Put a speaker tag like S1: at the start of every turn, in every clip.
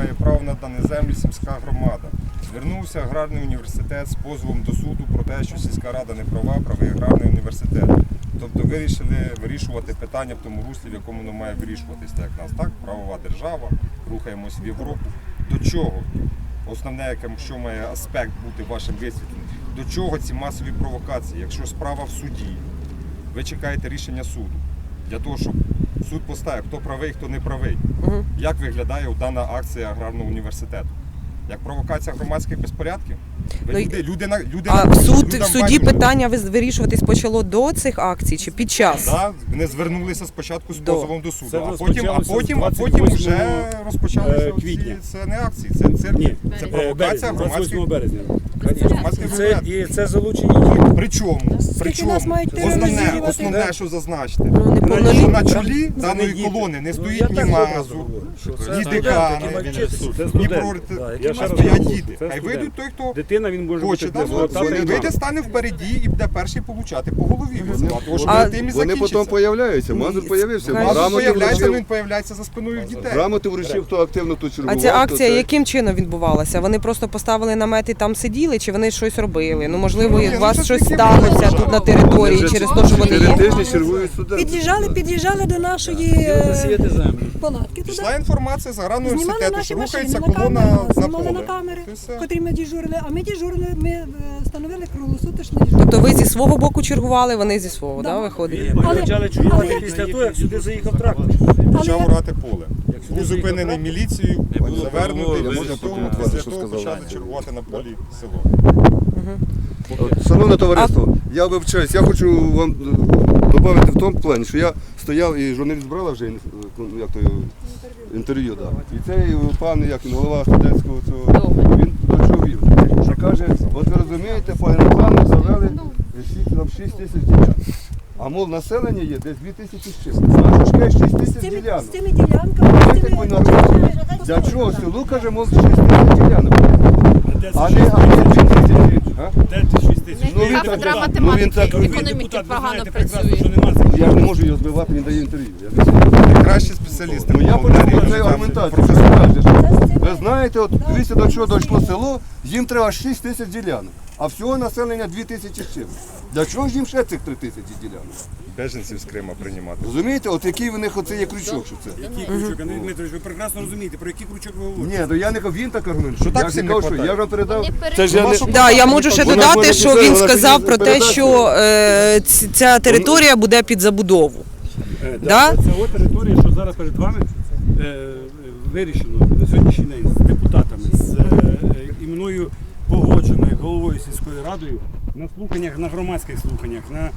S1: має право на дані землі сільська громада. Звернувся аграрний університет з позовом до суду про те, що сільська рада не права, правий аграрний університет. Тобто вирішили вирішувати питання в тому руслі, в якому воно має вирішуватись. Так як нас так, правова держава, рухаємось в Європу. До чого? Основне, яким що має аспект бути вашим висвітленим, до чого ці масові провокації? Якщо справа в суді, ви чекаєте рішення суду для того, щоб суд поставив, хто правий, хто не правий.
S2: Мгм.
S1: Як виглядає дана акція аграрного університету? Як провокація громадських безпорядків? Ви
S2: Ну,
S1: люди, люди, люди
S2: А в суд в суді
S1: байдуже.
S2: питання вирішуватись почало до цих акцій чи під час?
S1: Да, вони звернулися спочатку з позовом до суду,
S3: Це
S1: а потім, а потім, а потім вже розпочалися
S3: е,
S1: оці- Це не акції, це цирк, це
S3: е,
S1: провокація
S3: березня,
S1: громадських.
S3: березня. І це, і це залучені діти.
S1: Причому, причому
S4: нас мають
S1: основне,
S4: тероризувати?
S1: основне, що зазначити,
S2: Ну,
S1: що
S2: неповнолітні.
S1: на чолі даної
S3: діти.
S1: колони не
S3: Ну,
S1: стоїть
S3: я
S1: ні
S3: так образно
S1: мазу,
S3: що це
S1: ні
S3: студенти,
S1: декани,
S3: які мають вчитися. Це
S1: ні прорити,
S3: ще раз
S1: стоять діти.
S3: це
S1: Хай вийдуть той, хто
S3: Дитина він може
S1: хоче,
S3: бути
S1: да, от,
S3: тата і
S1: вийде, стане впереді і буде перший получати по голові. Тому що
S2: А
S1: тим і
S5: Вони потім
S1: закінчиться.
S5: появляються, Мазур появився.
S2: Мазур
S1: Мазур
S5: Грамоти
S1: появляється,
S5: вручив,
S1: він появляється за спиною дітей.
S5: грамоти вручив, хто активно тут
S2: А ця акція
S5: це-
S2: яким чином відбувалася? Вони просто поставили намет і там сиділи, чи вони щось робили? Ну можливо,
S1: Ні,
S2: у
S1: ну,
S2: вас щось сталося тут на території через те, що вони є.
S5: тижні чергують студенти.
S4: Під'їжджали, під'їжджали до нашої е,
S3: Засіяти землю.
S4: палатки туди.
S1: Пішла інформація з аграрного
S4: Знімали
S1: університету,
S4: наші
S1: що
S4: машини
S1: рухається
S4: на
S1: колона на
S4: знімали на
S1: поле.
S4: камери,
S1: Це все.
S4: котрі ми дежурили, а ми дежурили, ми е, встановили круглосуточний.
S2: Тобто ви зі свого боку чергували, вони зі свого, да, виходить?
S4: Але-
S3: почали чергувати після того, як сюди заїхав трактор.
S1: Почав
S4: Але-
S1: орати поле. Був зупинений міліцією, завернутий, після того, після
S5: що
S1: того почали чергувати на полі село.
S5: От, Шановне товариство, я вивчаюсь, я хочу вам додати в тому плані, що я стояв і журналіст брала вже е, ну, як то, інтерв'ю. Да. І цей пан, як він, голова студентського цього, він до чого. Що каже, от ви розумієте, по генплану завели всі 6 тисяч ділянок. А мов населення є десь 2 тисячі з чим. Знаєш, що ж 6
S4: З
S5: тисяч
S4: цими, з
S5: ділянок.
S4: цими ділянками, з цими-
S5: робили? Для чого селу, каже, мов 6 тисяч ділянок. А не, а не 2 тисячі. а?
S3: Де ти 6 тисяч?
S5: Ну, він так-
S6: кафедра
S5: ну, він
S6: математики,
S5: так- ви
S6: економіки
S3: ви
S6: погано
S3: знаєте прекрасно,
S6: працює.
S3: що нема цих
S5: Я не можу його збивати, він дає інтерв'ю. Я не знаю.
S1: Найкращі спеціалісти.
S5: Ну я почув цю аргументацію. Що ви знаєте, от дивіться до чого дійшло село, їм треба 6 тисяч ділянок, а всього населення 2 тисячі з чим. Для чого ж їм ще цих 3 тисячі ділянок?
S1: Беженців з Крима приймати.
S5: Розумієте, от який в них оце є крючок, що це.
S3: Який крючок? Андрій Дмитрович, ви прекрасно розумієте, про який крючок ви говорите.
S5: Ні, ну я не кажу, він так аргумент.
S1: Що так
S5: я
S1: всім
S5: не кажу, що
S1: хватає?
S5: я вам передав. Це ж я не...
S2: Да, я можу ще
S5: Вона
S2: додати, що він сказав про те,
S5: передати.
S2: що е, ця територія буде під забудову.
S3: Е,
S2: Да?
S3: Це от територія, що зараз перед вами е, е, вирішено на сьогоднішній день з депутатами, з е, е, і мною погоджено головою сільської радою на слуханнях, на громадських слуханнях, на,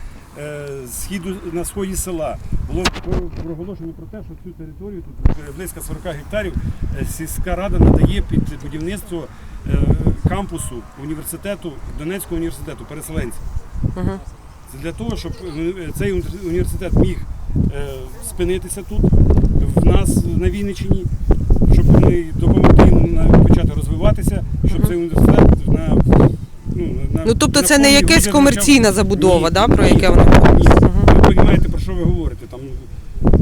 S3: е, східу, на сході села було про- проголошено про те, що цю територію тут близько 40 гектарів е, сільська рада надає під будівництво е, кампусу університету Донецького університету переселенців. Це для того, щоб е, цей університет міг е, спинитися тут, в нас на Вінниччині, щоб ми почати розвиватися, щоб цей університет на ну, на,
S2: Ну тобто
S3: на
S2: це не якась комерційна забудова,
S3: Ні,
S2: да, про яке воно
S3: ні. Ви розумієте, про що ви говорите. Там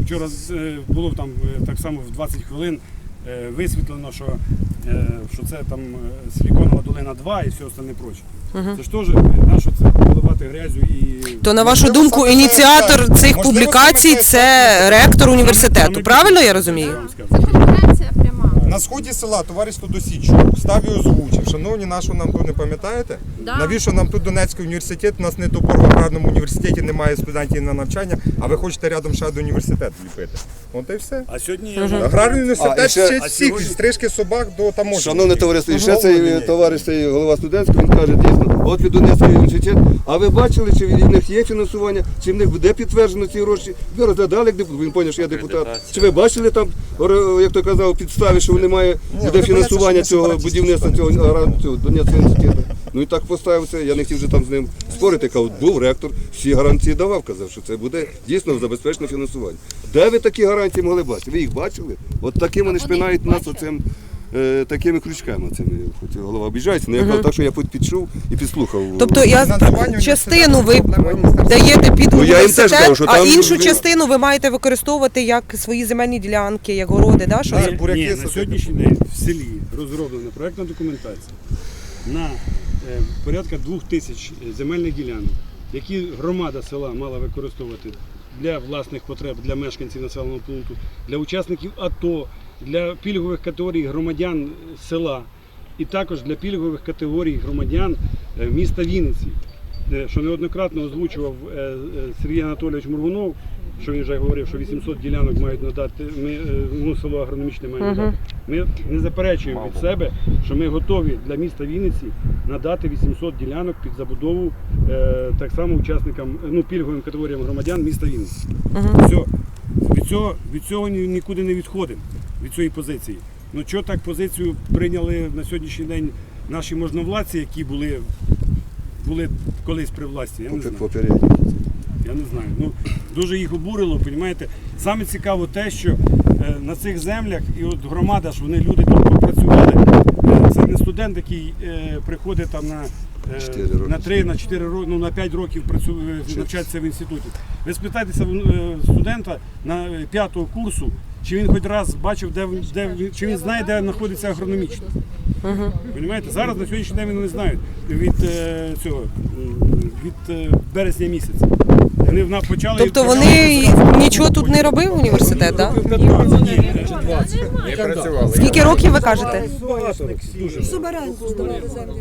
S3: вчора е, було там е, так само в 20 хвилин е, висвітлено, що, що це там Силіконова долина 2 і все остальне проче. Це ж теж е, на що це поливати грязю і
S2: То на вашу думку, ініціатор цих публікацій
S1: це
S2: ректор університету. Правильно я розумію?
S3: Я вам скажу.
S6: Це конкуренція пряма.
S1: На сході села товариство Досічок став і озвучив. Шановні, нашу нам тут не пам'ятаєте?
S6: Да.
S1: Навіщо нам тут Донецький університет? У нас не топор в аграрному університеті, немає студентів на навчання, а ви хочете рядом ще до університету ліпити. От і все.
S3: А сьогодні я вже
S1: Аграрний університет
S5: А, і ще-
S1: вчить
S3: а
S1: всіх
S3: сьогодні-
S1: від стрижки собак до таможні.
S5: Шановне товариство, і ще цей товариш, цей голова студентського, він каже, дійсно, от від Донецького університету, а ви бачили, чи в них є фінансування, чи в них буде підтверджено ці гроші? Ви розглядали як депутат, він поняв, що я депутат. Чи ви бачили там, ор- як то казав, підстави, що немає, буде
S1: вони
S5: фінансування
S1: бояться, що
S5: цього будівництва цього, агра- цього Донецького університету? Ну і так поставився, я не хотів вже там з ним спорити, кажу, був ректор, всі гарантії давав, казав, що це буде дійсно забезпечене фінансування. Де ви такі гарантії могли бачити? Ви їх бачили? От таким вони шпинають нас оцим е, такими крючками цими. Хоч голова обіжається, але я кажу так, що я під- підчув і підслухав.
S2: Тобто я частину ви даєте під
S5: Ну,
S2: університет, а іншу частину ви маєте використовувати як свої земельні ділянки, як городи, да? Що?
S3: Ні,
S1: буряки
S3: на сьогоднішній день в селі розроблена проектна документація на е, порядка двох тисяч земельних ділянок, які громада села мала використовувати для власних потреб, для мешканців населеного пункту, для учасників АТО, для пільгових категорій громадян села і також для пільгових категорій громадян е, міста Вінниці. Е, Що неоднократно озвучував е, Сергій Анатолійович Мургунов, що він вже говорив, що 800 ділянок мають надати, ми, е, ну, село агрономічне має надати. Ми не заперечуємо від себе, що ми готові для міста Вінниці надати 800 ділянок під забудову е, так само учасникам, е, ну, пільговим категоріям громадян міста Вінниці. Все. Від цього, від цього ні- нікуди не відходимо, від цієї позиції. Ну чого так позицію прийняли на сьогоднішній день наші можновладці, які були, були колись при власті, я не знаю.
S5: Попередньо.
S3: Я не знаю. Ну, дуже їх обурило, розумієте. Саме цікаво те, що е, на цих землях, і от громада ж вони люди тут попрацювали. Е, це не студент, який е, приходить там на,
S5: роки.
S3: на 3, на 4 роки, ну на 5 років працює, навчається в інституті. Ви спитайтеся студента на е, п'ятого курсу, чи він хоч раз бачив, де, де чи він знає, де знаходиться агрономічно. Понімаєте? Зараз на сьогоднішній день вони не знають від цього від березня місяця. Вони вна- почали
S2: Тобто вони нічого тут не робив університет, так?
S1: Не працювали.
S2: Скільки років ви кажете?
S4: Здавали землю.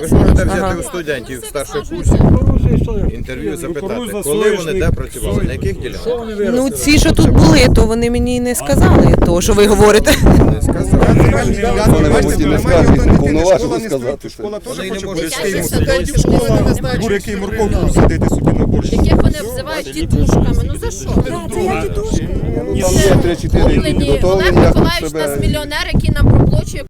S6: Ви ж можете взяти у студентів старших курсів інтерв'ю запитати, коли вони де працювали, на яких ділянках.
S2: Ну ці, що тут були, то вони мені не сказали того, що ви говорите.
S5: Вони, мабуть, і не скажуть, не повноважені.
S1: Школа теж хоче
S6: можуть
S1: близький
S6: всім
S1: студентів.
S6: студентів.
S1: Буряки і морковку садити собі на борщ.
S7: Вони обзивають тітушками. Ну за що?
S4: Так, це я тітушка.
S5: Там є 3-4
S7: Куплені Олег Миколаївич
S5: у
S7: нас мільйонер, який нам проплачує